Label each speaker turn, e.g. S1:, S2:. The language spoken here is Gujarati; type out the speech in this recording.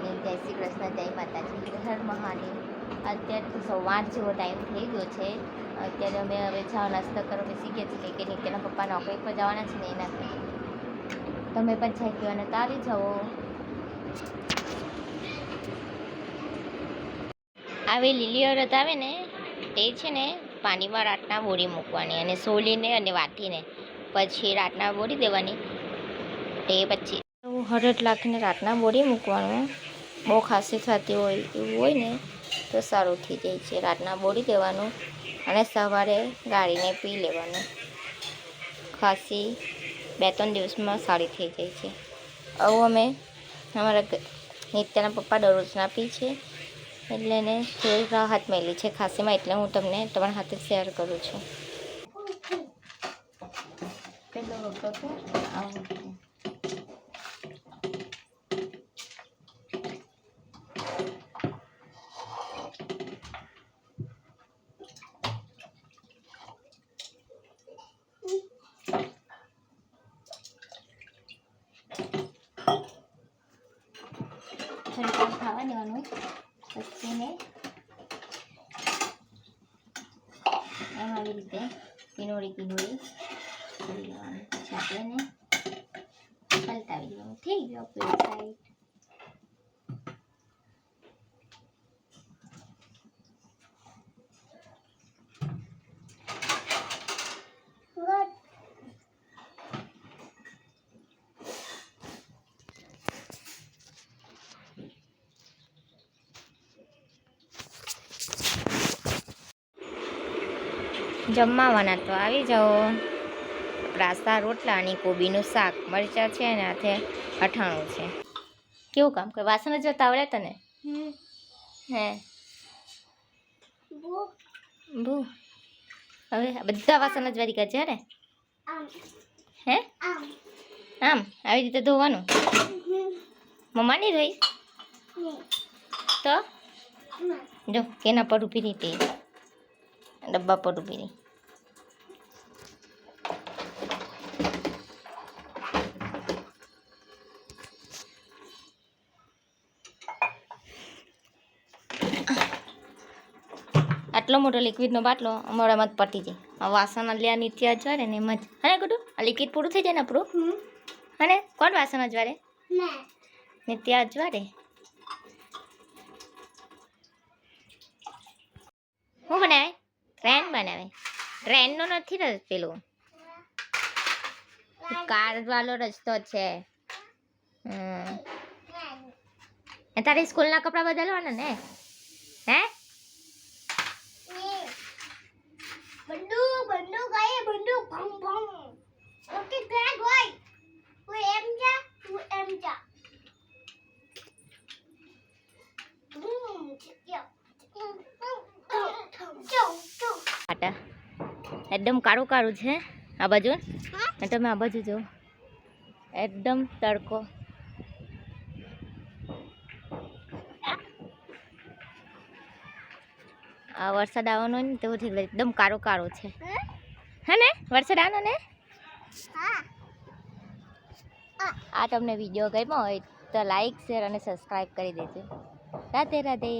S1: મોર્નિંગ જય શ્રી કૃષ્ણ, જય માતાજી. હર મહાદેવ. અત્યારે તો સવાર જેવો ટાઈમ થઈ ગયો છે. અત્યારે અમે હવે ચા નાસ્તો કરવા બેસી ગયા છીએ. કે નીકળના પપ્પા નોકરી પર જવાના છે ને એના તમે પણ ચા તો આવી જાઓ. આવી લીલી અડદ આવે ને, તે છે ને પાણીમાં રાતના બોરી મૂકવાની અને સોલીને અને વાટીને પછી રાતના બોરી દેવાની. તે પછી હળદ લાખીને રાતના બોરી મૂકવાનું. બહુ ખાંસી થતી હોય એવું હોય ને, તો સારું થઈ જાય છે. રાતના બોળી દેવાનું અને સવારે ગાળીને પી લેવાનું. ખાંસી બે ત્રણ દિવસમાં સારી થઈ જાય છે. આવું અમે અમારા નિત્યાના પપ્પા દરરોજના પી છે. એટલે એને થોડી રાહત મળી છે ખાંસીમાં. એટલે હું તમને તમારા હાથે શેર કરું છું. પેલો વખત આવું છે. થોડીક ખાવા દેવાનું પછી ને એમ આવી રીતે કિનોળી કિનોળી કરી લેવાનું પછી આપણે એને પલટાવી દેવાનું થઈ ગયો પેલી સાઈડ જમવાના તો આવી જાઓ. રાસા રોટલા અને કોબીનું શાક મરચાં છે અને હાથે અઠાણું છે. કેવું કામ કરે? વાસણ જ આવડે તને? હે. બહુ. હવે બધા વાસણ જ વારી કાઢે ને? હે? આમ. આવી રીતે ધોવાનું? મમ્મા નહીં ધોઈ તો? જો કેના પર ઊભી રહી તે? ડબ્બા પર ઊભી રહી. આટલો મોટો લિક્વિડનો બાટલો અમારામાં જ પટી જાય. વાસણ અલ્યા નીત્ય અજવારે ને એમ જ. કુટું આ લિક્વિડ પૂરું થઈ જાય ને આપણું? હને કોણ વાસણ અજવારે નિત્ય અજવારે શું બનાવે? ટ્રેન બનાવે. ટ્રેનનો નથી રસ પેલું. કાર વાળો રસ્તો છે. એ સ્કૂલના કપડાં બદલવાના ને? હે
S2: બંદૂક બંદૂક આયે બંદૂક ભમ ભમ ઓકે ડ્રેગ હોય તું એમ જા તું એમ જા હમ ચિયો ચો ચો
S1: આટા એકદમ કાળું કાળું છે આ બાજુ. તમે આ બાજુ જો. એકદમ તડકો. આ વરસાદ આવવાનો ને તેવું થઈ એકદમ કાળો કાળો છે. હે? ને? વરસાદ આવવાનો ને? આ તમને વીડિયો ગમ્યો હોય તો લાઈક શેર અને સબસ્ક્રાઈબ કરી દેજો. રાધે રાધે.